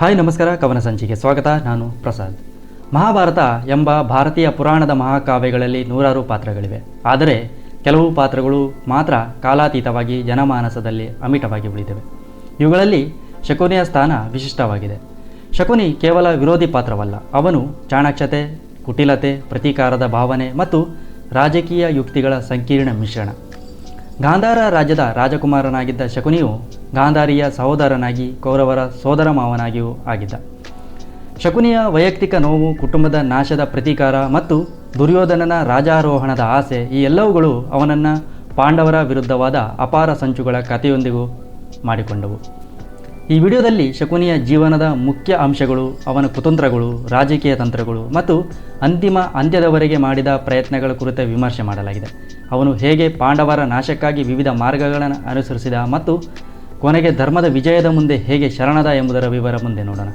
Hi, ನಮಸ್ಕಾರ, ಕವನ ಸಂಚಿಕೆ ಸ್ವಾಗತ. ನಾನು ಪ್ರಸಾದ್. ಮಹಾಭಾರತ ಎಂಬ ಭಾರತೀಯ ಪುರಾಣದ ಮಹಾಕಾವ್ಯಗಳಲ್ಲಿ ನೂರಾರು ಪಾತ್ರಗಳಿವೆ. ಆದರೆ ಕೆಲವು ಪಾತ್ರಗಳು ಮಾತ್ರ ಕಾಲಾತೀತವಾಗಿ ಜನಮಾನಸದಲ್ಲಿ ಅಮಿಟವಾಗಿ ಉಳಿದಿವೆ. ಇವುಗಳಲ್ಲಿ ಶಕುನಿಯ ಸ್ಥಾನ ವಿಶಿಷ್ಟವಾಗಿದೆ. ಶಕುನಿ ಕೇವಲ ವಿರೋಧಿ ಪಾತ್ರವಲ್ಲ. ಅವನು ಚಾಣಾಕ್ಷತೆ, ಕುಟಿಲತೆ, ಪ್ರತೀಕಾರದ ಭಾವನೆ ಮತ್ತು ರಾಜಕೀಯ ಯುಕ್ತಿಗಳ ಸಂಕೀರ್ಣ ಮಿಶ್ರಣ. ಗಾಂಧಾರ ರಾಜ್ಯದ ರಾಜಕುಮಾರನಾಗಿದ್ದ ಶಕುನಿಯು ಗಾಂಧಾರಿಯ ಸಹೋದರನಾಗಿ ಕೌರವರ ಸೋದರ ಮಾವನಾಗಿಯೂ ಆಗಿದ್ದ. ಶಕುನಿಯ ವೈಯಕ್ತಿಕ ನೋವು, ಕುಟುಂಬದ ನಾಶದ ಪ್ರತೀಕಾರ ಮತ್ತು ದುರ್ಯೋಧನನ ರಾಜಾರೋಹಣದ ಆಸೆ ಈ ಎಲ್ಲವುಗಳು ಅವನನ್ನು ಪಾಂಡವರ ವಿರುದ್ಧವಾದ ಅಪಾರ ಸಂಚುಗಳ ಕಥೆಯೊಂದಿಗೂ ಮಾಡಿಕೊಂಡವು. ಈ ವಿಡಿಯೋದಲ್ಲಿ ಶಕುನಿಯ ಜೀವನದ ಮುಖ್ಯ ಅಂಶಗಳು, ಅವನ ಕುತಂತ್ರಗಳು, ರಾಜಕೀಯ ತಂತ್ರಗಳು ಮತ್ತು ಅಂತಿಮ ಅಂತ್ಯದವರೆಗೆ ಮಾಡಿದ ಪ್ರಯತ್ನಗಳ ಕುರಿತು ವಿಮರ್ಶೆ ಮಾಡಲಾಗಿದೆ. ಅವನು ಹೇಗೆ ಪಾಂಡವರ ನಾಶಕ್ಕಾಗಿ ವಿವಿಧ ಮಾರ್ಗಗಳನ್ನು ಅನುಸರಿಸಿದ ಮತ್ತು ಕೊನೆಗೆ ಧರ್ಮದ ವಿಜಯದ ಮುಂದೆ ಹೇಗೆ ಶರಣದ ಎಂಬುದರ ವಿವರ ಮುಂದೆ ನೋಡೋಣ.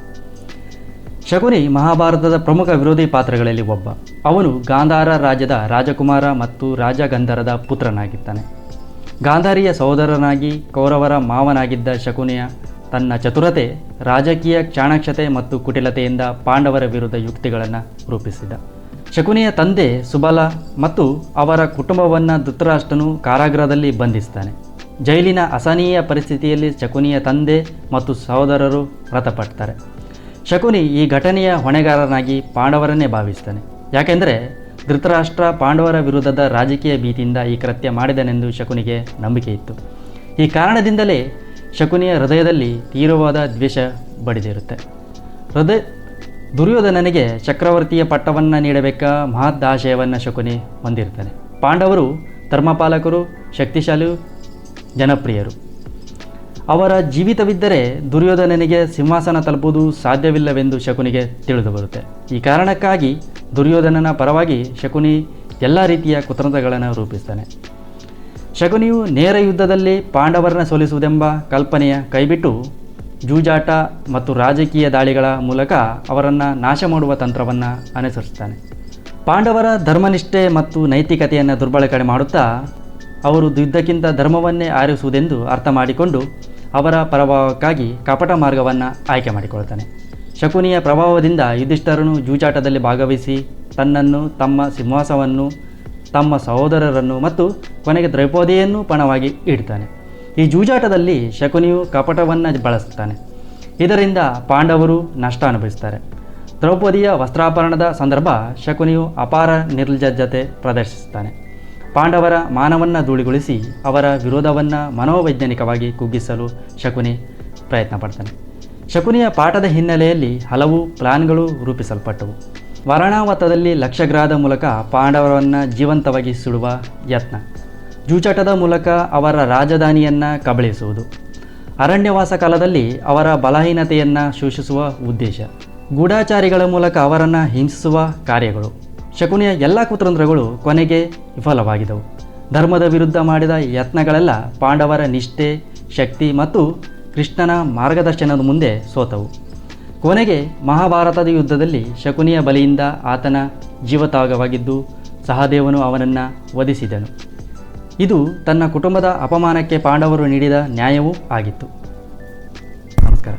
ಶಕುನಿ ಮಹಾಭಾರತದ ಪ್ರಮುಖ ವಿರೋಧಿ ಪಾತ್ರಗಳಲ್ಲಿ ಒಬ್ಬ. ಅವನು ಗಾಂಧಾರ ರಾಜ್ಯದ ರಾಜಕುಮಾರ ಮತ್ತು ರಾಜಗಂಧರದ ಪುತ್ರನಾಗಿದ್ದಾನೆ. ಗಾಂಧಾರಿಯ ಸಹೋದರನಾಗಿ ಕೌರವರ ಮಾವನಾಗಿದ್ದ ಶಕುನಿಯ ತನ್ನ ಚತುರತೆ, ರಾಜಕೀಯ ಚಾಣಾಕ್ಷತೆ ಮತ್ತು ಕುಟಿಲತೆಯಿಂದ ಪಾಂಡವರ ವಿರುದ್ಧ ಯುಕ್ತಿಗಳನ್ನು ರೂಪಿಸಿದ. ಶಕುನಿಯ ತಂದೆ ಸುಬಲ ಮತ್ತು ಅವರ ಕುಟುಂಬವನ್ನು ಧೃತರಾಷ್ಟ್ರನು ಕಾರಾಗೃಹದಲ್ಲಿ ಬಂಧಿಸ್ತಾನೆ. ಜೈಲಿನ ಅಸಹನೀಯ ಪರಿಸ್ಥಿತಿಯಲ್ಲಿ ಶಕುನಿಯ ತಂದೆ ಮತ್ತು ಸಹೋದರರು ಮೃತಪಡ್ತಾರೆ. ಶಕುನಿ ಈ ಘಟನೆಯ ಹೊಣೆಗಾರನಾಗಿ ಪಾಂಡವರನ್ನೇ ಭಾವಿಸ್ತಾನೆ. ಯಾಕೆಂದರೆ ಧೃತರಾಷ್ಟ್ರ ಪಾಂಡವರ ವಿರುದ್ಧದ ರಾಜಕೀಯ ಭೀತಿಯಿಂದ ಈ ಕೃತ್ಯ ಮಾಡಿದನೆಂದು ಶಕುನಿಗೆ ನಂಬಿಕೆ ಇತ್ತು. ಈ ಕಾರಣದಿಂದಲೇ ಶಕುನಿಯ ಹೃದಯದಲ್ಲಿ ತೀವ್ರವಾದ ದ್ವೇಷ ಬಡಿದಿರುತ್ತೆ. ಹೃದಯ, ದುರ್ಯೋಧನನಿಗೆ ಚಕ್ರವರ್ತಿಯ ಪಟ್ಟವನ್ನು ನೀಡಬೇಕ ಮಹದಾಶಯವನ್ನು ಶಕುನಿ ಹೊಂದಿರ್ತಾನೆ. ಪಾಂಡವರು, ಧರ್ಮಪಾಲಕರು, ಶಕ್ತಿಶಾಲಿ, ಜನಪ್ರಿಯರು. ಅವರ ಜೀವಿತವಿದ್ದರೆ ದುರ್ಯೋಧನನಿಗೆ ಸಿಂಹಾಸನ ತಲುಪುವುದು ಸಾಧ್ಯವಿಲ್ಲವೆಂದು ಶಕುನಿಗೆ ತಿಳಿದು ಬರುತ್ತೆ. ಈ ಕಾರಣಕ್ಕಾಗಿ ದುರ್ಯೋಧನನ ಪರವಾಗಿ ಶಕುನಿ ಎಲ್ಲ ರೀತಿಯ ಕುತಂತ್ರಗಳನ್ನು ರೂಪಿಸ್ತಾನೆ. ಶಕುನಿಯು ನೇರ ಯುದ್ಧದಲ್ಲಿ ಪಾಂಡವರನ್ನ ಸೋಲಿಸುವುದೆಂಬ ಕಲ್ಪನೆಯ ಕೈಬಿಟ್ಟು ಜೂಜಾಟ ಮತ್ತು ರಾಜಕೀಯ ದಾಳಿಗಳ ಮೂಲಕ ಅವರನ್ನು ನಾಶ ಮಾಡುವ ತಂತ್ರವನ್ನು ಅನುಸರಿಸ್ತಾನೆ ಪಾಂಡವರ ಧರ್ಮನಿಷ್ಠೆ ಮತ್ತು ನೈತಿಕತೆಯನ್ನು ದುರ್ಬಳಕೆ ಮಾಡುತ್ತಾ ಅವರು ಯುದ್ಧಕ್ಕಿಂತ ಧರ್ಮವನ್ನೇ ಆರಿಸುವುದೆಂದು ಅರ್ಥ ಮಾಡಿಕೊಂಡು ಅವರ ಪ್ರಭಾವಕ್ಕಾಗಿ ಕಪಟ ಮಾರ್ಗವನ್ನು ಆಯ್ಕೆ ಮಾಡಿಕೊಳ್ತಾನೆ ಶಕುನಿಯ ಪ್ರಭಾವದಿಂದ ಯುಧಿಷ್ಠರನು ಜೂಜಾಟದಲ್ಲಿ ಭಾಗವಹಿಸಿ ತನ್ನನ್ನು ತಮ್ಮ ಸಿಂಹಾಸವನ್ನು ತಮ್ಮ ಸಹೋದರರನ್ನು ಮತ್ತು ಕೊನೆಗೆ ದ್ರೌಪದಿಯನ್ನು ಪಣವಾಗಿ ಇಡ್ತಾನೆ. ಈ ಜೂಜಾಟದಲ್ಲಿ ಶಕುನಿಯು ಕಪಟವನ್ನು ಬಳಸುತ್ತಾನೆ ಇದರಿಂದ ಪಾಂಡವರು ನಷ್ಟ ಅನುಭವಿಸ್ತಾರೆ. ದ್ರೌಪದಿಯ ವಸ್ತ್ರಾಪರಣದ ಸಂದರ್ಭ ಶಕುನಿಯು ಅಪಾರ ನಿರ್ಲಜ್ಜತೆ ಪ್ರದರ್ಶಿಸುತ್ತಾನೆ ಪಾಂಡವರ ಮಾನವನ್ನು ಧೂಳಿಗೊಳಿಸಿ ಅವರ ವಿರೋಧವನ್ನು ಮನೋವೈಜ್ಞಾನಿಕವಾಗಿ ಕುಗ್ಗಿಸಲು ಶಕುನಿ ಪ್ರಯತ್ನ ಪಡ್ತಾನೆ ಶಕುನಿಯ ಪಾಠದ ಹಿನ್ನೆಲೆಯಲ್ಲಿ ಹಲವು ಪ್ಲಾನ್ಗಳು ರೂಪಿಸಲ್ಪಟ್ಟವು. ವರಣಾವತದಲ್ಲಿ ಲಕ್ಷಗ್ರಹದ ಮೂಲಕ ಪಾಂಡವರನ್ನು ಜೀವಂತವಾಗಿ ಸುಡುವ ಯತ್ನ. ಜೂಚಟದ ಮೂಲಕ ಅವರ ರಾಜಧಾನಿಯನ್ನು ಕಬಳಿಸುವುದು. ಅರಣ್ಯವಾಸ ಕಾಲದಲ್ಲಿ ಅವರ ಬಲಹೀನತೆಯನ್ನು ಶೋಷಿಸುವ ಉದ್ದೇಶ. ಗೂಢಾಚಾರಿಗಳ ಮೂಲಕ ಅವರನ್ನು ಹಿಂಸಿಸುವ ಕಾರ್ಯಗಳು. ಶಕುನಿಯ ಎಲ್ಲ ಕುತಂತ್ರಗಳು ಕೊನೆಗೆ ವಿಫಲವಾಗಿದವು. ಧರ್ಮದ ವಿರುದ್ಧ ಮಾಡಿದ ಯತ್ನಗಳೆಲ್ಲ ಪಾಂಡವರ ನಿಷ್ಠೆ, ಶಕ್ತಿ ಮತ್ತು ಕೃಷ್ಣನ ಮಾರ್ಗದರ್ಶನದ ಮುಂದೆ ಸೋತವು. ಕೊನೆಗೆ ಮಹಾಭಾರತದ ಯುದ್ಧದಲ್ಲಿ ಶಕುನಿಯ ಬಲಿಯಿಂದ ಆತನ ಜೀವತಾಗವಾಗಿದ್ದು ಸಹದೇವನು ಅವನನ್ನು ವಧಿಸಿದನು. ಇದು ತನ್ನ ಕುಟುಂಬದ ಅಪಮಾನಕ್ಕೆ ಪಾಂಡವರು ನೀಡಿದ ನ್ಯಾಯವೂ ಆಗಿತ್ತು. ನಮಸ್ಕಾರ.